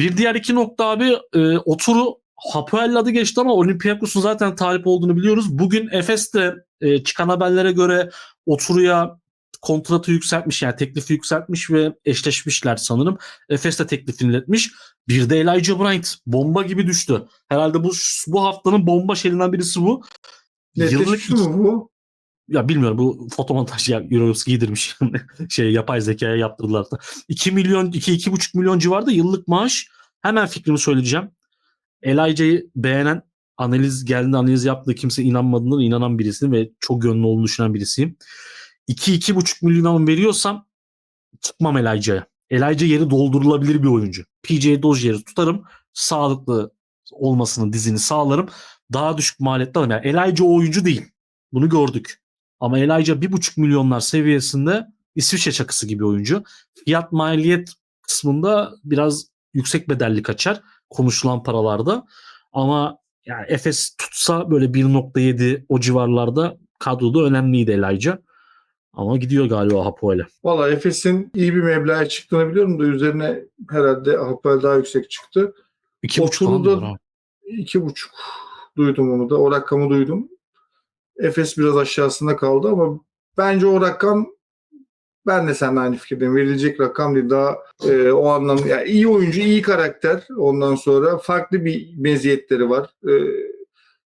Bir diğer iki nokta abi e, o turu Hapoel adı geçti ama Olympiakos'un zaten talip olduğunu biliyoruz. Bugün Efes de e, çıkan haberlere göre o turuya kontratı yükseltmiş yani teklifi yükseltmiş ve eşleşmişler sanırım. Efes de teklifini iletmiş. Bir de Elijah Bryant bomba gibi düştü. Herhalde bu bu haftanın bomba şeylerinden birisi bu. Netleşmiş mi bu? Ya bilmiyorum bu fotomontaj ya Euroleague giydirmiş. şey yapay zekaya yaptırdılar da. 2 milyon 2 2,5 milyon civarında yıllık maaş. Hemen fikrimi söyleyeceğim. Elijah'yı beğenen analiz geldi analiz yaptı kimse inanmadığına inanan birisiyim ve çok gönlü olduğunu düşünen birisiyim. 2-2,5 milyon veriyorsam çıkmam Elijah'ya. Elijah yeri doldurulabilir bir oyuncu. PJ Dozier'i tutarım. Sağlıklı olmasını dizini sağlarım. Daha düşük maliyetli alırım. Yani Elijah o oyuncu değil. Bunu gördük. Ama Elijah 1,5 milyonlar seviyesinde İsviçre çakısı gibi oyuncu. Fiyat maliyet kısmında biraz yüksek bedelli kaçar konuşulan paralarda. Ama yani Efes tutsa böyle 1.7 o civarlarda kadroda önemliydi Elijah. Ama gidiyor galiba Hapoel'e. Valla Efes'in iyi bir meblağa çıktığını biliyorum da üzerine herhalde Hapoel daha yüksek çıktı. 2.5 falan Oturdu-. İki buçuk duydum onu da. O rakamı duydum. Efes biraz aşağısında kaldı ama bence o rakam ben de seninle aynı fikirdeyim. Verilecek rakam değil. Daha e, o anlamda yani iyi oyuncu, iyi karakter. Ondan sonra farklı bir meziyetleri var. E,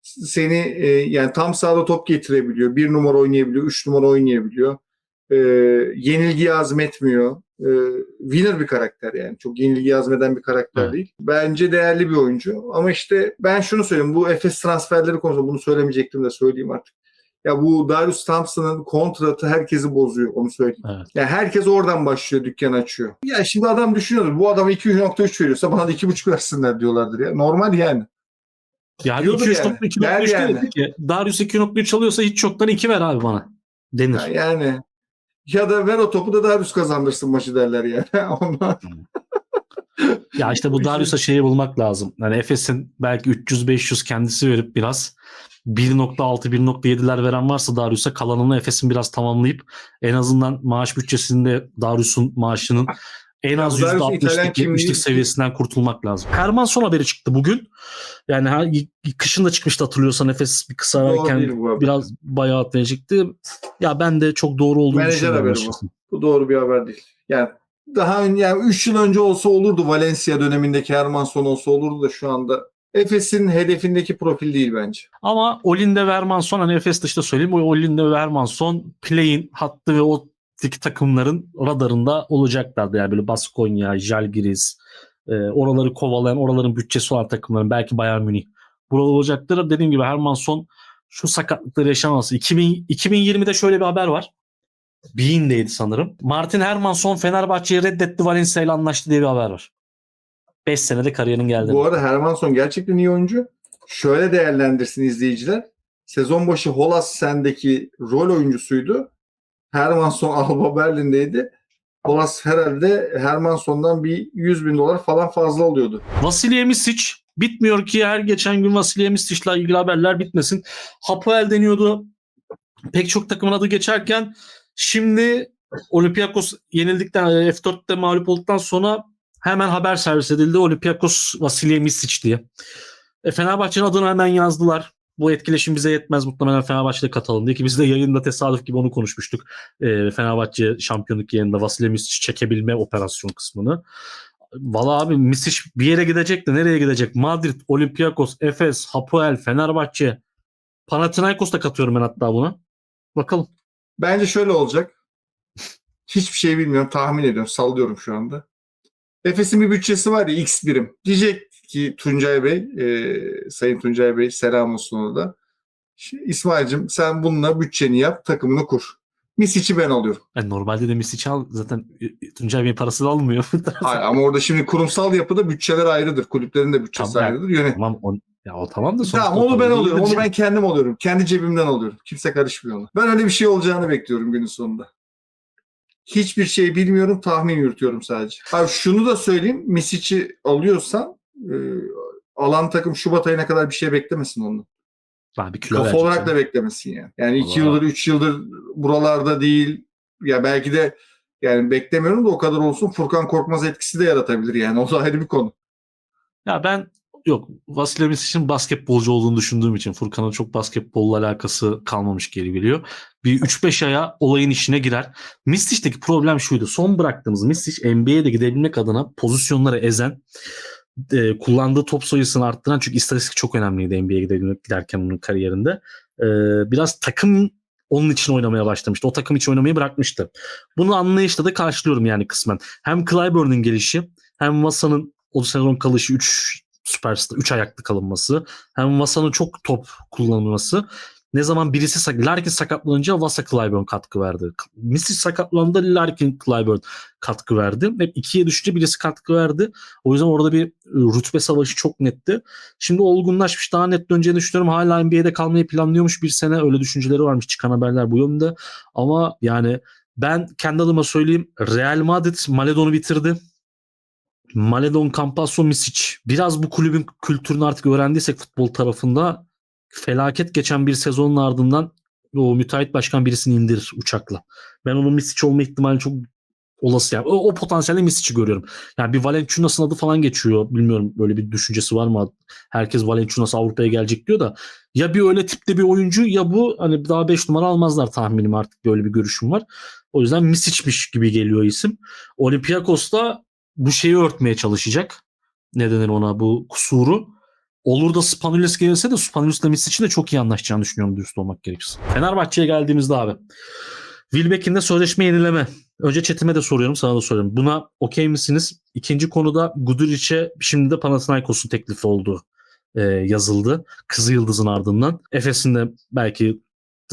seni e, yani tam sahada top getirebiliyor. Bir numara oynayabiliyor. Üç numara oynayabiliyor. E, yenilgiyi azmetmiyor. E, winner bir karakter yani. Çok yenilgi azmeden bir karakter Evet. değil. Bence değerli bir oyuncu. Ama işte ben şunu söyleyeyim. Bu Efes transferleri konusunda bunu söylemeyecektim de söyleyeyim artık. Ya bu Darius Thompson'ın kontratı herkesi bozuyor. Onu söyleyeyim. Evet. Yani herkes oradan başlıyor, dükkan açıyor. Ya şimdi adam düşünüyordur. Bu adama 2.3 veriyorsa bana da 2.5 versinler diyorlardır ya. Normal yani. Yani Diyordur 2.3 yani. 2.3 Der yani. Darius 2.3 alıyorsa hiç çoktan 2 ver abi bana denir. Ya yani ya da ver o topu da Darius kazandırsın maçı derler yani. Ondan Ya işte bu Darius'a şeyi bulmak lazım. Yani Efes'in belki 300-500 kendisi verip biraz 1.6-1.7'ler veren varsa Darius'a kalanını Efes'in biraz tamamlayıp en azından maaş bütçesinde Darius'un maaşının en az Ya Darius İtalyan %60'lık 70'lik kimliği- seviyesinden kurtulmak lazım. Herman son haberi çıktı bugün. Yani ha, kışın da çıkmıştı hatırlıyorsan Efes bir kısa haber. biraz bayağı atlayacaktı. Ya ben de çok doğru olduğunu Menajer düşünüyorum. haberi bu. bu doğru bir haber değil. Yani daha ön, yani 3 yıl önce olsa olurdu Valencia dönemindeki Hermanson olsa olurdu da şu anda Efes'in hedefindeki profil değil bence. Ama Olin'de ve Hermanson hani Efes dışında söyleyeyim. O Olin'de ve Hermanson play'in hattı ve o tiki takımların radarında olacaklardı. Yani böyle Baskonya, Jalgiris, e, oraları kovalayan, oraların bütçesi olan takımların belki Bayern Münih. Burada olacaktır. Dediğim gibi Hermanson şu sakatlıkları yaşaması. 2000, 2020'de şöyle bir haber var. Bean'deydi sanırım. Martin Hermanson Fenerbahçe'yi reddetti Valencia ile anlaştı diye bir haber var. 5 senede kariyerin geldi. Bu arada Hermanson gerçekten iyi oyuncu. Şöyle değerlendirsin izleyiciler. Sezon başı Holas sendeki rol oyuncusuydu. Hermanson Alba Berlin'deydi. Holas herhalde Hermanson'dan bir 100 bin dolar falan fazla alıyordu. Vasilya Misic bitmiyor ki her geçen gün Vasilya Misic'le ilgili haberler bitmesin. Hapoel deniyordu. Pek çok takımın adı geçerken şimdi Olympiakos yenildikten F4'te mağlup olduktan sonra hemen haber servis edildi. Olympiakos Vasilya Misic diye. E, Fenerbahçe'nin adını hemen yazdılar. Bu etkileşim bize yetmez. Muhtemelen Fenerbahçe'de katalım diye ki biz de yayında tesadüf gibi onu konuşmuştuk. E, Fenerbahçe şampiyonluk yayında Vasilya Misic çekebilme operasyon kısmını. Valla abi Misic bir yere gidecek de nereye gidecek? Madrid, Olympiakos, Efes, Hapoel, Fenerbahçe, Panathinaikos da katıyorum ben hatta buna. Bakalım. Bence şöyle olacak. Hiçbir şey bilmiyorum. Tahmin ediyorum. Sallıyorum şu anda. Efes'in bir bütçesi var ya X birim. Diyecek ki Tuncay Bey, e, Sayın Tuncay Bey selam olsun ona da. İsmail'cim sen bununla bütçeni yap, takımını kur. Misic'i ben alıyorum. Yani normalde de Misic al zaten e, Tuncay Bey'in parası da almıyor. Hayır, ama orada şimdi kurumsal yapıda bütçeler ayrıdır. Kulüplerin de bütçesi Tamam. ayrıdır. Yönet tamam o, ya o tamam da sonuçta Tamam onu ben alıyorum. Onu ben kendim alıyorum. Kendi cebimden alıyorum. Kimse karışmıyor ona. Ben öyle bir şey olacağını bekliyorum günün sonunda. Hiçbir şey bilmiyorum. Tahmin yürütüyorum sadece. Abi şunu da söyleyeyim. Misic'i alıyorsan e, alan takım Şubat ayına kadar bir şey beklemesin ondan. Ben bir kilo Kafa olarak da beklemesin yani. Yani iki Allah. yıldır, üç yıldır buralarda değil. Ya belki de yani beklemiyorum da o kadar olsun Furkan Korkmaz etkisi de yaratabilir yani. O da ayrı bir konu. Ya ben yok Vasilya Misic'in basketbolcu olduğunu düşündüğüm için Furkan'ın çok basketbolla alakası kalmamış geri geliyor. Bir 3-5 aya olayın içine girer. Misic'teki problem şuydu. Son bıraktığımız Misic NBA'de gidebilmek adına pozisyonları ezen e, kullandığı top sayısını arttıran çünkü istatistik çok önemliydi NBA'ye giderken onun kariyerinde. E, biraz takım onun için oynamaya başlamıştı. O takım için oynamayı bırakmıştı. Bunu anlayışla da karşılıyorum yani kısmen. Hem Clyburn'un gelişi hem Vasa'nın o sezon kalışı 3 süperstar 3 ayaklı kalınması hem Vasa'nın çok top kullanılması ne zaman birisi Larkin sakatlanınca Vasa Clyburn katkı verdi. Misic sakatlandı Larkin Clyburn katkı verdi. Hep ikiye düşünce birisi katkı verdi. O yüzden orada bir rütbe savaşı çok netti. Şimdi olgunlaşmış daha net döneceğini düşünüyorum. Hala NBA'de kalmayı planlıyormuş bir sene. Öyle düşünceleri varmış. Çıkan haberler bu yönde. Ama yani ben kendi adıma söyleyeyim. Real Madrid Maledon'u bitirdi. Maledon, Campasso, Misic. Biraz bu kulübün kültürünü artık öğrendiysek futbol tarafında felaket geçen bir sezonun ardından o müteahhit başkan birisini indirir uçakla. Ben onun Misic olma ihtimali çok olası yani. O, o potansiyelde Misic'i görüyorum. Yani bir Valenciunas'ın adı falan geçiyor. Bilmiyorum böyle bir düşüncesi var mı? Herkes Valenciunas Avrupa'ya gelecek diyor da ya bir öyle tipte bir oyuncu ya bu hani daha 5 numara almazlar tahminim artık böyle bir görüşüm var. O yüzden Misic'miş gibi geliyor isim. Olympiakos'ta bu şeyi örtmeye çalışacak. Ne denir ona bu kusuru. Olur da Spanulis gelirse de Spanulis'le Misic'in de çok iyi anlaşacağını düşünüyorum dürüst olmak gerekirse. Fenerbahçe'ye geldiğimizde abi. Wilbeck'in de sözleşme yenileme. Önce chatime de soruyorum sana da soruyorum. Buna okey misiniz? İkinci konuda Guduric'e şimdi de Panathinaikos'un teklifi olduğu e, yazıldı. Kızı Yıldız'ın ardından. Efes'in de belki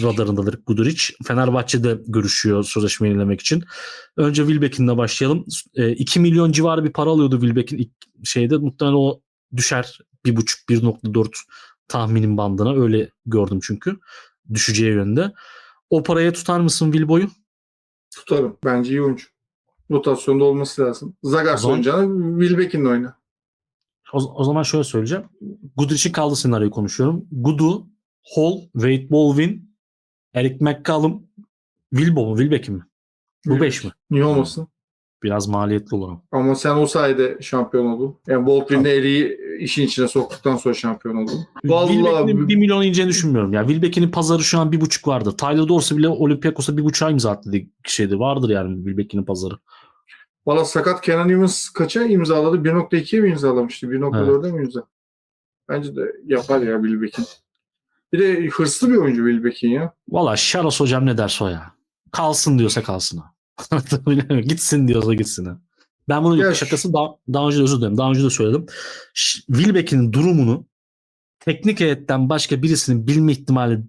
radarındadır Guduric. Fenerbahçe'de görüşüyor sözleşme yenilemek için. Önce Wilbeck'inle başlayalım. E, 2 milyon civarı bir para alıyordu Wilbeck'in şeyde. Muhtemelen o düşer 1.5 1.4 tahminim bandına. Öyle gördüm çünkü. Düşeceği yönde. O paraya tutar mısın Wilbo'yu? Tutarım. Bence iyi oyuncu. Rotasyonda olması lazım. Zagas O zaman- oynayacağına Wilbeck'inle oyna. O, o zaman şöyle söyleyeceğim. Guduric'in kaldığı senaryoyu konuşuyorum. Gudu, Hall, Wade Baldwin, Eric McCallum, Wilbo mu? Wilbeck'in mi? Bu 5 mi? Niye olmasın? Biraz maliyetli olur ama. Sen o sayede şampiyon oldun. Yani Baldwin'le Eri'yi işin içine soktuktan sonra şampiyon oldun. Wilbeck'in Vallahi 1 milyon ineceğini düşünmüyorum. Ya Wilbeck'in pazarı şu an 1.5 vardır. Tyler Dorsey bile Olympiakos'a 1.5 imza attı diye şeydi. Vardır yani Wilbeck'in pazarı. Valla sakat Kenan Evans kaça imzaladı? 1.2'ye mi imzalamıştı? 1.4'e mi imza? Bence de yapar ya Wilbeck'in. Bir de hırslı bir oyuncu Wilbeck'in ya. Valla Şaros hocam ne derse o ya. Kalsın diyorsa kalsın ha. Gitsin diyorsa gitsin ha. Ben bunun Ya şakası daha, daha önce de özür dilerim. Daha önce de söyledim. Wilbeck'in durumunu teknik heyetten başka birisinin bilme ihtimali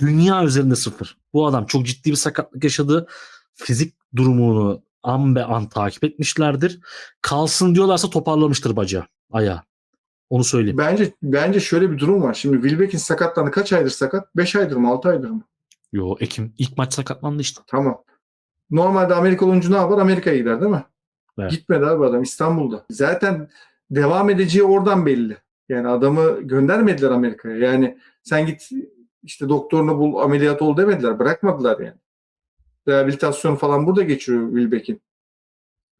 dünya üzerinde sıfır. Bu adam çok ciddi bir sakatlık yaşadı. Fizik durumunu an be an takip etmişlerdir. Kalsın diyorlarsa toparlamıştır bacağı, ayağı. Onu söyleyeyim. Bence bence şöyle bir durum var. Şimdi Wilbeck'in sakatlandı kaç aydır sakat? 5 aydır mı? 6 aydır mı? Yo Ekim ilk maç sakatlandı işte. Tamam. Normalde Amerikalı oyuncu ne yapar? Amerika'ya gider değil mi? Evet. Gitmedi abi adam İstanbul'da. Zaten devam edeceği oradan belli. Yani adamı göndermediler Amerika'ya. Yani sen git işte doktorunu bul ameliyat ol demediler. Bırakmadılar yani. Rehabilitasyon falan burada geçiriyor Wilbeck'in.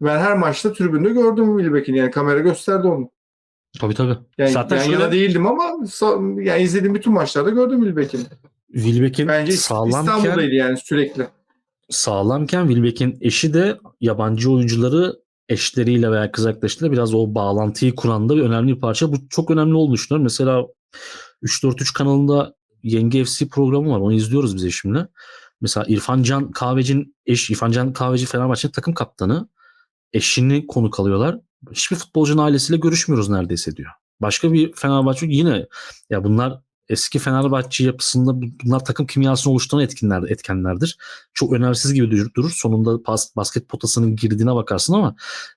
Ben her maçta tribünde gördüm Wilbeck'in. Yani kamera gösterdi onu. Tabii tabii. Yani Zaten yan şöyle- yana değildim ama yani izlediğim bütün maçlarda gördüm Wilbeck'in. Wilbeck'in Bence sağlamken İstanbul'daydı yani sürekli. Sağlamken Wilbeck'in eşi de yabancı oyuncuları eşleriyle veya kız arkadaşlarıyla biraz o bağlantıyı kuran da bir önemli bir parça. Bu çok önemli olduğunu düşünüyorum. Mesela 343 kanalında Yenge FC programı var. Onu izliyoruz biz eşimle. Mesela İrfan Can Kahveci'nin eş İrfan Can Kahveci Fenerbahçe'nin takım kaptanı eşini konuk alıyorlar. Hiçbir futbolcunun ailesiyle görüşmüyoruz neredeyse diyor. Başka bir Fenerbahçe yine ya bunlar eski Fenerbahçe yapısında bu- bunlar takım kimyasını oluşturan etkinler, etkenlerdir. Çok önemsiz gibi dur- durur. Sonunda pas, basket potasının girdiğine bakarsın ama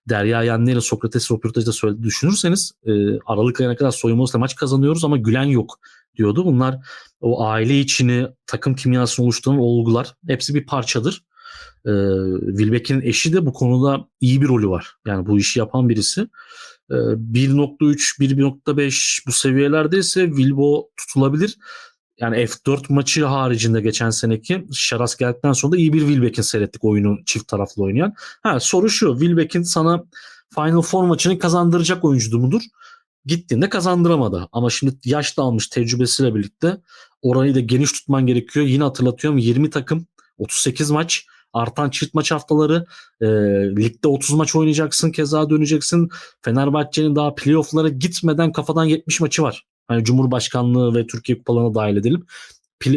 Derya Yanlı ile Sokrates röportajda söyledi düşünürseniz e, Aralık ayına kadar soyunma maç kazanıyoruz ama gülen yok diyordu. Bunlar o aile içini takım kimyasını oluşturan olgular hepsi bir parçadır. E, Wilbeck'in eşi de bu konuda iyi bir rolü var. Yani bu işi yapan birisi. E, 1.3, 1.5 bu seviyelerdeyse Wilbo tutulabilir. Yani F4 maçı haricinde geçen seneki Şaras geldikten sonra da iyi bir Wilbeck'in seyrettik oyunu çift taraflı oynayan. Ha, soru şu Wilbeck'in sana Final Four maçını kazandıracak oyuncu mudur? Gittiğinde kazandıramadı. Ama şimdi yaş da almış tecrübesiyle birlikte orayı da geniş tutman gerekiyor. Yine hatırlatıyorum 20 takım 38 maç artan çift maç haftaları e, ligde 30 maç oynayacaksın keza döneceksin. Fenerbahçe'nin daha playoff'lara gitmeden kafadan 70 maçı var. Hani Cumhurbaşkanlığı ve Türkiye kupalarına dahil edelim.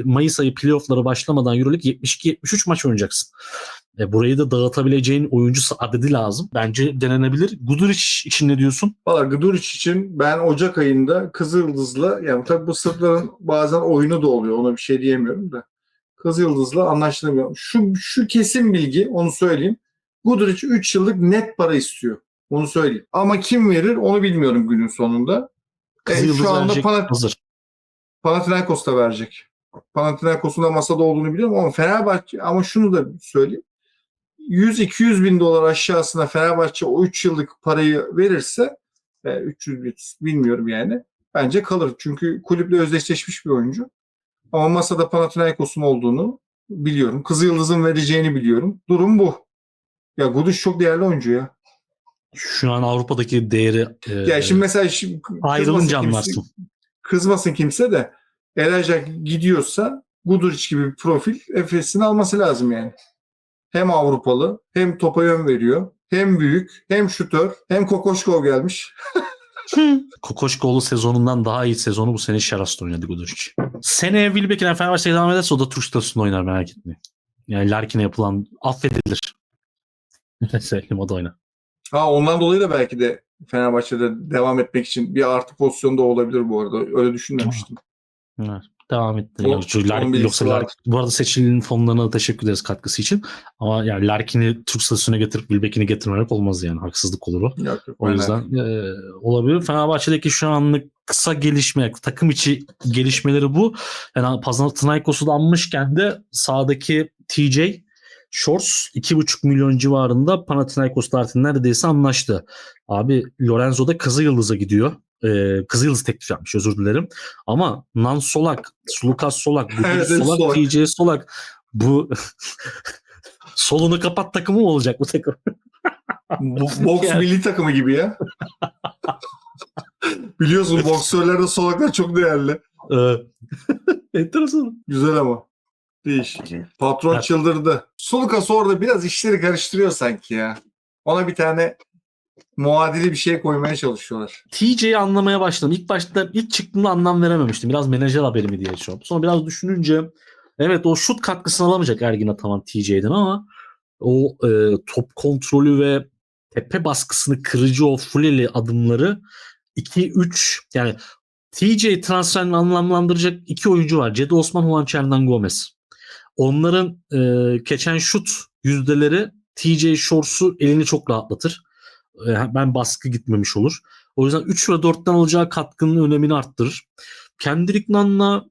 Mayıs ayı playoff'lara başlamadan Euroleague 72-73 maç oynayacaksın. E, burayı da dağıtabileceğin oyuncu adedi lazım. Bence denenebilir. Guduric için ne diyorsun? Valla Guduric için ben Ocak ayında Kızıldız'la yani tabii bu Sırpların bazen oyunu da oluyor ona bir şey diyemiyorum da. Kızıldız'la anlaşılamıyor. Şu, şu kesin bilgi onu söyleyeyim. Guduric 3 yıllık net para istiyor. Onu söyleyeyim. Ama kim verir onu bilmiyorum günün sonunda. E, Kızıldız şu anda verecek, Pana- hazır. Panathinaikos da verecek. Panathinaikos'un da masada olduğunu biliyorum ama Fenerbahçe ama şunu da söyleyeyim. 100-200 bin dolar aşağısına Fenerbahçe o 3 yıllık parayı verirse e, 300 bin bilmiyorum yani. Bence kalır. Çünkü kulüple özdeşleşmiş bir oyuncu. Ama masada Panathinaikos'un olduğunu biliyorum. Kızılyıldız'ın vereceğini biliyorum. Durum bu. Ya Gudic çok değerli oyuncu ya. Şu an Avrupa'daki değeri e, Ya şimdi mesela şimdi ayrılınca kimse- anlarsın. kızmasın kimse de Elajak gidiyorsa Guduric gibi bir profil Efes'in alması lazım yani. Hem Avrupalı hem topa yön veriyor. Hem büyük hem şutör hem Kokoşkov gelmiş. Kokoşkoğlu sezonundan daha iyi sezonu bu sene Şaras'ta oynadı Guduric. Seneye Wilbeck'in Fenerbahçe'ye devam ederse o da Türk statüsünde oynar merak etmeyin. Yani Larkin'e yapılan affedilir. Söyleyeyim o da oynar. Ha ondan dolayı da belki de Fenerbahçe'de devam etmek için bir artı pozisyonda olabilir bu arada. Öyle düşünmemiştim. Evet, devam etti. O- Yoksa onun Larkin, yoksa. Larkin, bu arada seçilinin fonlarına da teşekkür ederiz katkısı için. Ama yani Larkin'i Türk statüsüne getirip Wilbeck'ini getirmemek olmaz yani. Haksızlık olur o. Yok, yok, O yüzden e, olabilir. Fenerbahçe'deki şu anlık kısa gelişme, takım içi gelişmeleri bu. Yani Panathinaikos'u da anmışken de sağdaki TJ Shorts 2,5 milyon civarında Panathinaikos tarihinde neredeyse anlaştı. Abi Lorenzo da Kızılyıldız'a gidiyor. Ee, Kızılyıldız teklif yapmış özür dilerim. Ama Nan Solak, Sulukas Solak, Evet, evet, Solak, Solak. TJ Solak bu solunu kapat takımı mı olacak bu takım? Bu- Boks Yani. milli takımı gibi ya. Biliyorsun boksörlerde solaklar çok değerli. Ee, enteresan. Güzel ama. Değişik. Patron Evet. çıldırdı. Sulukas orada biraz işleri karıştırıyor sanki ya. Ona bir tane muadili bir şey koymaya çalışıyorlar. TJ'yi anlamaya başladım. İlk başta ilk çıktığında anlam verememiştim. Biraz menajer haberi mi diye düşünüyorum. Sonra biraz düşününce evet o şut katkısını alamayacak Ergin Ataman TJ'den ama o e, top kontrolü ve tepe baskısını kırıcı o fuleli adımları 2-3 yani TJ transferini anlamlandıracak iki oyuncu var. Cedi Osman, Juan Hernan Gomez. Onların e, geçen şut yüzdeleri TJ Shorts'u elini çok rahatlatır. Ben baskı gitmemiş olur. O yüzden 3 ve 4'ten alacağı katkının önemini arttırır. Kendrick Nunn'la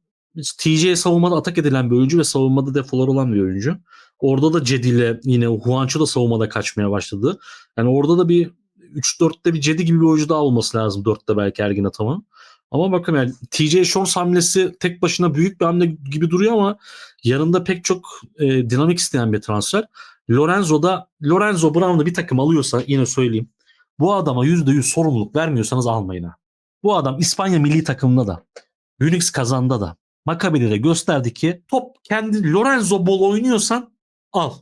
TJ savunmada atak edilen bir oyuncu ve savunmada defolar olan bir oyuncu. Orada da Cedi ile yine Juancho da savunmada kaçmaya başladı. Yani orada da bir 3-4'te bir Cedi gibi bir oyuncu daha olması lazım 4'te belki Ergin Ataman. Ama bakın yani TJ Shorts hamlesi tek başına büyük bir hamle gibi duruyor ama yanında pek çok e, dinamik isteyen bir transfer. Lorenzo da Lorenzo Brown'da bir takım alıyorsa yine söyleyeyim. Bu adama %100 sorumluluk vermiyorsanız almayın ha. Bu adam İspanya milli takımında da Unix kazanda da Maccabi'de de gösterdi ki top kendi Lorenzo bol oynuyorsan al.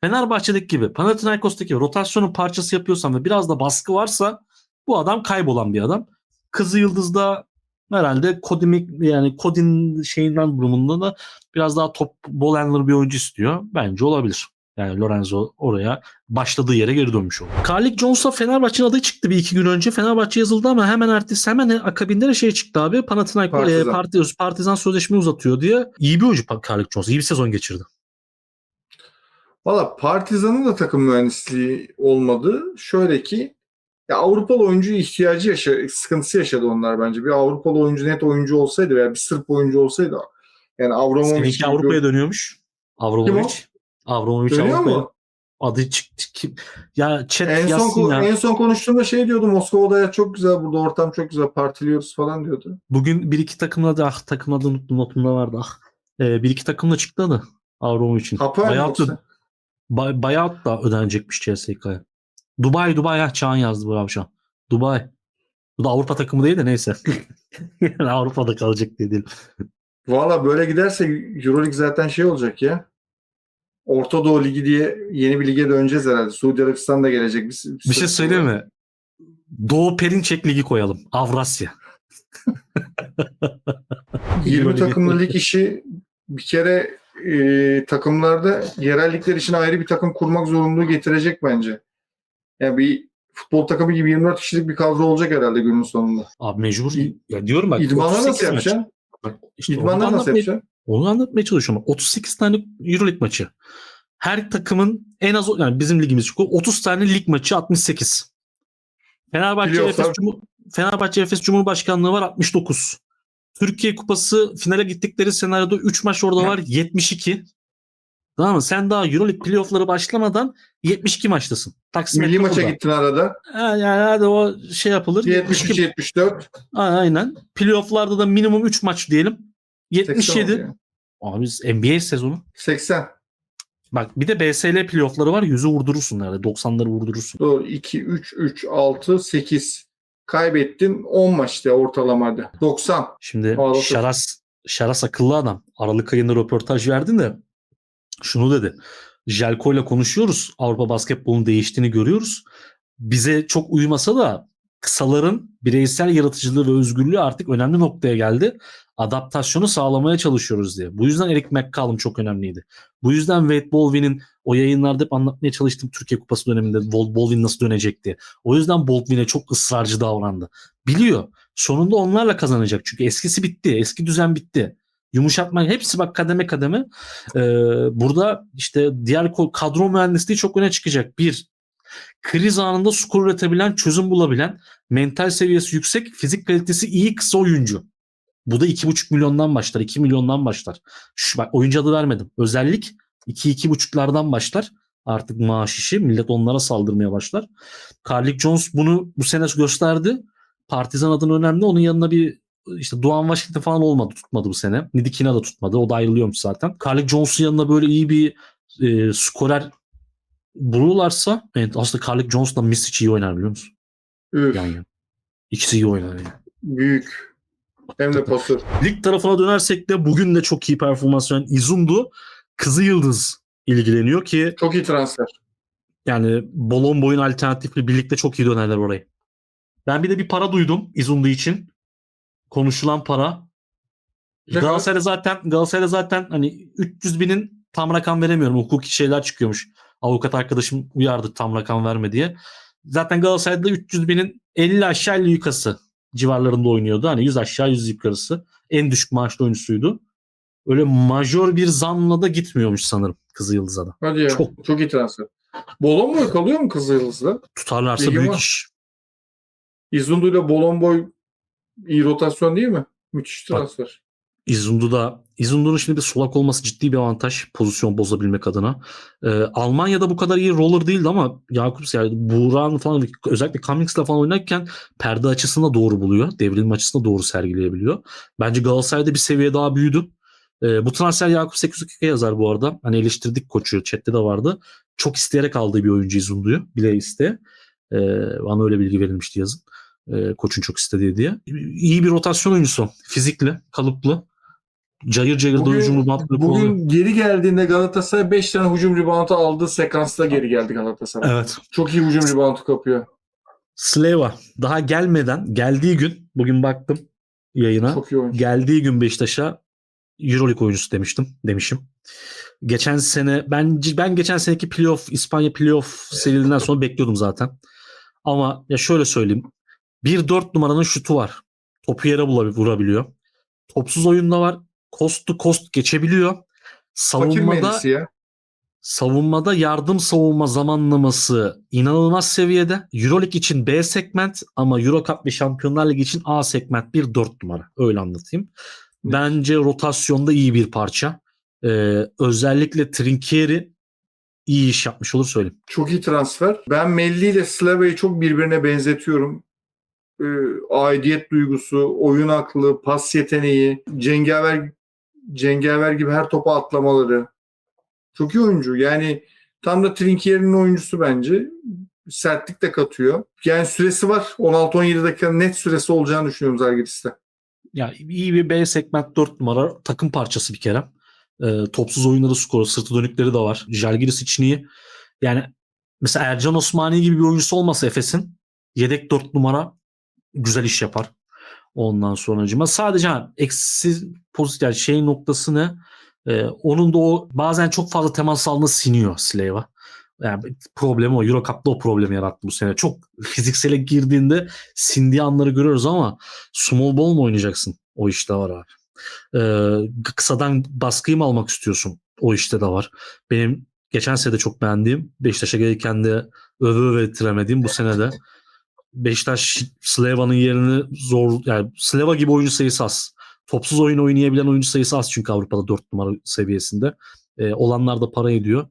Fenerbahçe'deki gibi Panathinaikos'taki gibi rotasyonun parçası yapıyorsan ve biraz da baskı varsa bu adam kaybolan bir adam. Kızı Yıldız'da herhalde Kodimik yani Kodin şeyinden durumunda da biraz daha top bol handler bir oyuncu istiyor. Bence olabilir. Yani Lorenzo oraya başladığı yere geri dönmüş oldu. Carlik Jones'a Fenerbahçe'nin adayı çıktı bir iki gün önce. Fenerbahçe yazıldı ama hemen ertesi hemen akabinde de şey çıktı abi. Panathinaikos Partizan. e, Partizan, Partizan sözleşme uzatıyor diye. İyi bir oyuncu Carlik Jones. İyi bir sezon geçirdi. Valla Partizan'ın da takım mühendisliği olmadı. Şöyle ki ya Avrupalı oyuncu ihtiyacı yaşa sıkıntısı yaşadı onlar bence. Bir Avrupalı oyuncu net oyuncu olsaydı veya bir Sırp oyuncu olsaydı yani Avramovic Seninki Avrupa'ya dönüyormuş. Avramovic. Avramovic Dönüyor Avrupa'ya. mu? Adı çıktı. Kim? Ya chat En son, ya. en son konuştuğumda şey diyordu Moskova'da hayat çok güzel burada ortam çok güzel partiliyoruz falan diyordu. Bugün bir iki takımla da ah takımla da unuttum notumda vardı ah. Ee, bir iki takımla çıktı da Avramovic'in. Hapoel mi Bayağı da, bay, bayağı da ödenecekmiş CSK'ya. Dubai Dubai ya Çağan yazdı bravo şu an. Dubai. Bu da Avrupa takımı değil de neyse. yani Avrupa'da kalacak diye değil. Valla böyle giderse Euroleague zaten şey olacak ya. Orta Doğu Ligi diye yeni bir lige döneceğiz herhalde. Suudi Arabistan da gelecek. Bir, Bir şey söyleyeyim mi? Doğu Perinçek Ligi koyalım. Avrasya. 20 Euroleague. takımlı lig işi bir kere e, takımlarda yerel ligler için ayrı bir takım kurmak zorunluluğu getirecek bence. Yani bir futbol takımı gibi 24 kişilik bir kadro olacak herhalde günün sonunda. Abi mecbur. İ- Ya diyorum bak. İdmanları 38 nasıl yapacaksın? Bak, işte onu İdmanları nasıl yapacaksın? Onu anlatmaya çalışıyorum. 38 tane Euroleague maçı. Her takımın en az yani bizim ligimiz çünkü 30 tane lig maçı 68. Fenerbahçe Efes Cumhur- Fenerbahçe Efes Cumhurbaşkanlığı var 69. Türkiye Kupası finale gittikleri senaryoda 3 maç orada var 72. Tamam mı? Sen daha Euroleague playoff'ları başlamadan 72 maçtasın. Taksimetre Milli maça burada. gittin arada. Ha, yani hadi o şey yapılır. 72 73-74. Aynen. Playoff'larda da minimum 3 maç diyelim. 80 77. oluyor. Abi biz NBA sezonu. 80. Bak bir de BSL playoff'ları var. Yüzü vurdurursun yani. 90'ları vurdurursun. Doğru. 2, 3, 3, 6, 8. Kaybettin 10 maçta ortalamada. 90. Şimdi Ağlatır. Şaras Şaras akıllı adam. Aralık ayında röportaj verdin de şunu dedi. Jelko ile konuşuyoruz. Avrupa basketbolunun değiştiğini görüyoruz. Bize çok uymasa da kısaların bireysel yaratıcılığı ve özgürlüğü artık önemli noktaya geldi. Adaptasyonu sağlamaya çalışıyoruz diye. Bu yüzden Eric McCallum çok önemliydi. Bu yüzden Wade Baldwin'in o yayınlarda hep anlatmaya çalıştım Türkiye Kupası döneminde Baldwin nasıl dönecek diye. O yüzden Baldwin'e çok ısrarcı davrandı. Biliyor. Sonunda onlarla kazanacak. Çünkü eskisi bitti. Eski düzen bitti. Yumuşatma hepsi bak kademe kademe. Ee, burada işte diğer kadro mühendisliği çok öne çıkacak. Bir, kriz anında skor üretebilen, çözüm bulabilen, mental seviyesi yüksek, fizik kalitesi iyi kısa oyuncu. Bu da 2,5 milyondan başlar, 2 milyondan başlar. Şu, bak oyuncu adı vermedim. Özellik 2-2,5'lardan başlar. Artık maaş işi. Millet onlara saldırmaya başlar. Carlik Jones bunu bu sene gösterdi. Partizan adını önemli. Onun yanına bir işte Duan Washington falan olmadı tutmadı bu sene. Nidikina da tutmadı. O da ayrılıyormuş zaten. Carlik Jones'un yanına böyle iyi bir e, skorer bulurlarsa evet, aslında Carlik Jones'la Misic iyi oynar biliyor musun? Üf, Yan yana. İkisi iyi oynar yani. büyük. Hem de pasör. Lig tarafına dönersek de bugün de çok iyi performans veren İzundu Kızı Yıldız ilgileniyor ki Çok iyi transfer. yani Bolon boyun alternatifli birlikte çok iyi dönerler orayı. Ben bir de bir para duydum İzundu için. Konuşulan para. Galatasaray'da zaten Galatasaray'da zaten hani 300 binin tam rakam veremiyorum. Hukuki şeyler çıkıyormuş. Avukat arkadaşım uyardı tam rakam verme diye. Zaten Galatasaray'da 300 binin 50 aşağı 50 yukarısı civarlarında oynuyordu. Hani 100 aşağı 100 yukarısı. En düşük maaşlı oyuncusuydu. Öyle majör bir zamla da gitmiyormuş sanırım Kızılyıldız'a da. Hadi ya. Çok. Çok, iyi transfer. Bolon boy kalıyor mu Kızılyıldız'da? Tutarlarsa Bilgim büyük var. iş. İzundu ile Bolon boy iyi rotasyon değil mi? Müthiş Bak. İzundu da İzundu'nun şimdi bir solak olması ciddi bir avantaj pozisyon bozabilmek adına. Ee, Almanya'da bu kadar iyi roller değildi ama Yakup yani Buğra'nın falan özellikle Cummings'la falan oynarken perde açısını da doğru buluyor. Devrilme açısını da doğru sergileyebiliyor. Bence Galatasaray'da bir seviye daha büyüdü. Ee, bu transfer Yakup 802 yazar bu arada. Hani eleştirdik koçu. Chat'te de vardı. Çok isteyerek aldığı bir oyuncu İzundu'yu. Bile iste. Ee, bana öyle bilgi verilmişti yazın. Ee, koçun çok istediği diye. İyi bir rotasyon oyuncusu. Fizikli, kalıplı. Cayır cayır da Bugün- hücum reboundları kullanıyor. Bugün geri geldiğinde Galatasaray 5 tane hücum reboundu aldığı sekansta geri geldi Galatasaray. Evet. Çok iyi hücum reboundu kapıyor. Sleva daha gelmeden geldiği gün bugün baktım yayına. Çok iyi oyuncu. Geldiği gün Beşiktaş'a Euroleague oyuncusu demiştim demişim. Geçen sene ben ben geçen seneki playoff İspanya playoff serilerinden sonra bekliyordum zaten. Ama ya şöyle söyleyeyim. Bir dört numaranın şutu var. Topu yere bulabi- vurabiliyor. Topsuz oyunda var. Cost to cost geçebiliyor. Savunmada ya. savunmada yardım savunma zamanlaması inanılmaz seviyede. Euroleague için B segment ama Euro Cup ve Şampiyonlar Ligi için A segment bir 4 numara. Öyle anlatayım. Bence rotasyonda iyi bir parça. Ee, özellikle Trinkieri iyi iş yapmış olur söyleyeyim. Çok iyi transfer. Ben Melli ile Slava'yı çok birbirine benzetiyorum. Ee, aidiyet duygusu, oyun aklı, pas yeteneği, cengaver cengaver gibi her topa atlamaları. Çok iyi oyuncu. Yani tam da Trinkieri'nin oyuncusu bence. sertlik de katıyor. Yani süresi var. 16-17 dakika net süresi olacağını düşünüyorum Zalgiris'te. Ya iyi bir B segment 4 numara takım parçası bir kere. Ee, topsuz oyunları skoru, sırtı dönükleri de var. Jalgiris için iyi. Yani mesela Ercan Osmani gibi bir oyuncusu olmasa Efes'in yedek 4 numara güzel iş yapar. Ondan sonracıma sadece ha, eksi pozitif yani şey noktası ne? Ee, onun da o bazen çok fazla temas aldığında siniyor Slava. Yani problemi o. Euro Cup'ta o problemi yarattı bu sene. Çok fiziksele girdiğinde sindiği anları görüyoruz ama small ball mu oynayacaksın? O işte var abi. Ee, kısadan baskıyı mı almak istiyorsun? O işte de var. Benim geçen sene de çok beğendiğim Beşiktaş'a gelirken de öve öve ettiremediğim bu sene de Beşiktaş Slava'nın yerini zor yani Slava gibi oyuncu sayısı az. Topsuz oyun oynayabilen oyuncu sayısı az çünkü Avrupa'da 4 numara seviyesinde. Ee, olanlar da para ediyor.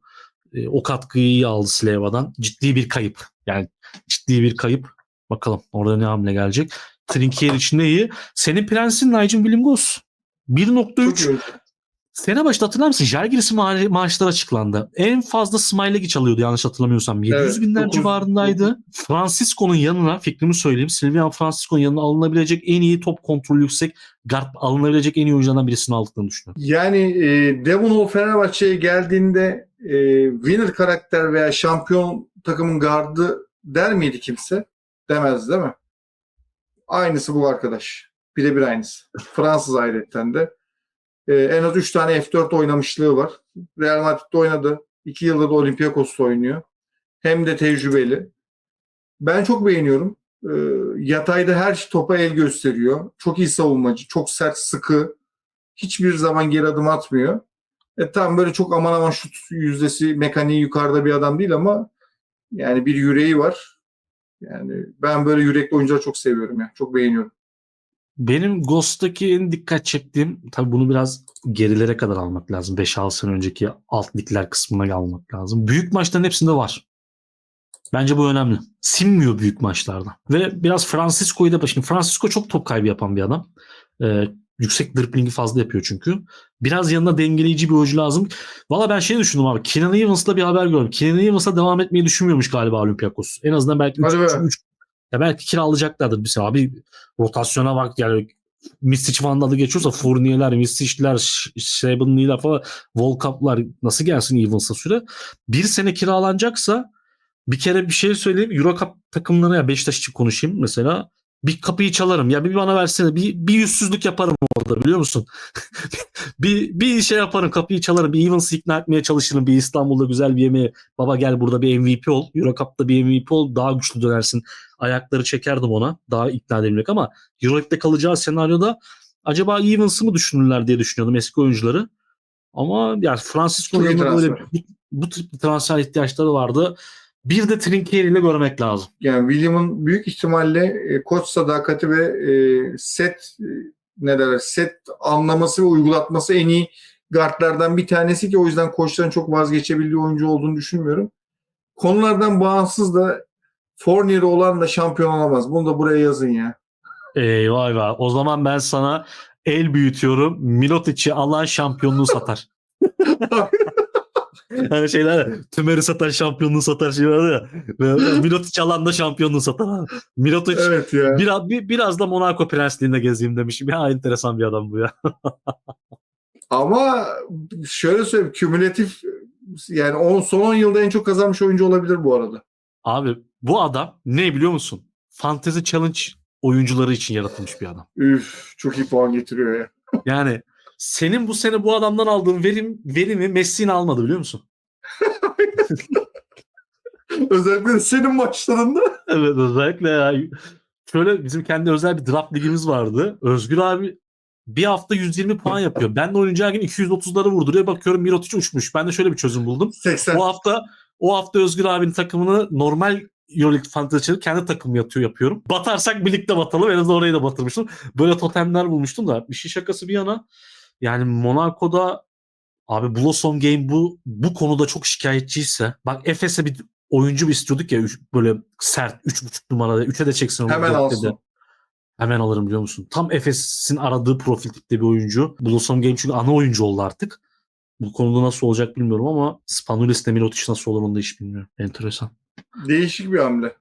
Ee, o katkıyı iyi aldı Slava'dan. Ciddi bir kayıp. Yani ciddi bir kayıp. Bakalım orada ne hamle gelecek. Trinkier için de iyi. Senin prensin Nigel Williams. 1.3 Çok iyi. Sene başında hatırlar mısın? Jalgiris'in ma- maaşları açıklandı. En fazla Smiley çalıyordu yanlış hatırlamıyorsam. 700 Evet, binler dokuz- civarındaydı. Francisco'nun yanına fikrimi söyleyeyim. Silvian Francisco'nun yanına alınabilecek en iyi top kontrolü yüksek guard alınabilecek en iyi oyunculardan birisini aldıklarını düşünüyorum. Yani e, Devon Hall Fenerbahçe'ye geldiğinde e, winner karakter veya şampiyon takımın gardı der miydi kimse? Demez değil mi? Aynısı bu arkadaş. Birebir aynısı. Fransız ayrıca de. E, en az 3 tane F4 oynamışlığı var. Real Madrid'de oynadı. 2 yıldır da Olympiakos'ta oynuyor. Hem de tecrübeli. Ben çok beğeniyorum. E, yatayda her topa el gösteriyor. Çok iyi savunmacı. Çok sert, sıkı hiçbir zaman geri adım atmıyor. E tam böyle çok aman aman şut yüzdesi mekaniği yukarıda bir adam değil ama yani bir yüreği var. Yani ben böyle yürekli oyuncuları çok seviyorum ya. Çok beğeniyorum. Benim Ghost'taki en dikkat çektiğim tabii bunu biraz gerilere kadar almak lazım. 5-6 sene önceki alt ligler kısmına almak lazım. Büyük maçların hepsinde var. Bence bu önemli. Sinmiyor büyük maçlarda. Ve biraz Francisco'yu da şimdi Francisco çok top kaybı yapan bir adam. Ee, yüksek driblingi fazla yapıyor çünkü. Biraz yanına dengeleyici bir oyuncu lazım. Valla ben şey düşündüm abi. Kenan Evans'la bir haber gördüm. Kenan Evans'la devam etmeyi düşünmüyormuş galiba Olympiakos. En azından belki 3 Hadi be. Ya belki kiralayacaklardır bir sene. Abi rotasyona bak yani Mistic falan adı geçiyorsa Fournier'ler, Mistic'ler, Shaben'liler falan Volkamp'lar nasıl gelsin Evans'a süre? Bir sene kiralanacaksa bir kere bir şey söyleyeyim. Euro Cup takımlarına ya Beşiktaş için konuşayım mesela. Bir kapıyı çalarım. Ya bir bana versene. Bir, bir yüzsüzlük yaparım orada biliyor musun? bir, bir şey yaparım. Kapıyı çalarım. Bir Evans'ı ikna etmeye çalışırım. Bir İstanbul'da güzel bir yemeğe. Baba gel burada bir MVP ol. Euro Cup'ta bir MVP ol. Daha güçlü dönersin. Ayakları çekerdim ona. Daha ikna edebilmek ama Euroleague'de kalacağı senaryoda acaba Evans'ı mı düşünürler diye düşünüyordum eski oyuncuları. Ama yani Francisco'nun böyle bu, bu tip transfer ihtiyaçları vardı. Bir de Trinkier ile görmek lazım. Yani William'ın büyük ihtimalle e, koç sadakati ve e, set e, ne derler set anlaması ve uygulatması en iyi guardlardan bir tanesi ki o yüzden koçların çok vazgeçebildiği oyuncu olduğunu düşünmüyorum. Konulardan bağımsız da Fournier olan da şampiyon olamaz. Bunu da buraya yazın ya. Eyvah eyvah. O zaman ben sana el büyütüyorum. Milotic'i alan şampiyonluğu satar. hani şeyler ya, tümeri satar şampiyonluğu satar şey var ya. Ve Milotic alan da şampiyonluğu satar. abi. Evet ya. biraz, bir, biraz da Monaco prensliğinde gezeyim demişim. Ya enteresan bir adam bu ya. Ama şöyle söyleyeyim kümülatif yani on, son 10 yılda en çok kazanmış oyuncu olabilir bu arada. Abi bu adam ne biliyor musun? Fantasy Challenge oyuncuları için yaratılmış bir adam. Üf çok iyi puan getiriyor ya. Yani senin bu sene bu adamdan aldığın verim verimi Messi'nin almadı biliyor musun? Özellikle senin maçlarında. Evet özellikle ya. Şöyle bizim kendi özel bir draft ligimiz vardı. Özgür abi bir hafta 120 puan yapıyor. Ben de oynayacağı gün 230'ları vurduruyor. Bakıyorum Mirotic uçmuş. Ben de şöyle bir çözüm buldum. 80. O hafta o hafta Özgür abinin takımını normal Euroleague Fantasy'de kendi takım yatıyor yapıyorum. Batarsak birlikte batalım. En azından orayı da batırmıştım. Böyle totemler bulmuştum da. Bir şey şakası bir yana. Yani Monaco'da abi Blossom Game bu bu konuda çok şikayetçiyse. Bak Efes'e bir oyuncu bir istiyorduk ya üç- böyle sert 3.5 numarada 3'e de çeksin. onu, Hemen alsın. de. Hemen alırım biliyor musun? Tam Efes'in aradığı profil tipte bir oyuncu. Blossom Game çünkü ana oyuncu oldu artık. Bu konuda nasıl olacak bilmiyorum ama Spanulis ile Milotic nasıl olur onu da hiç bilmiyorum. Enteresan. Değişik bir hamle.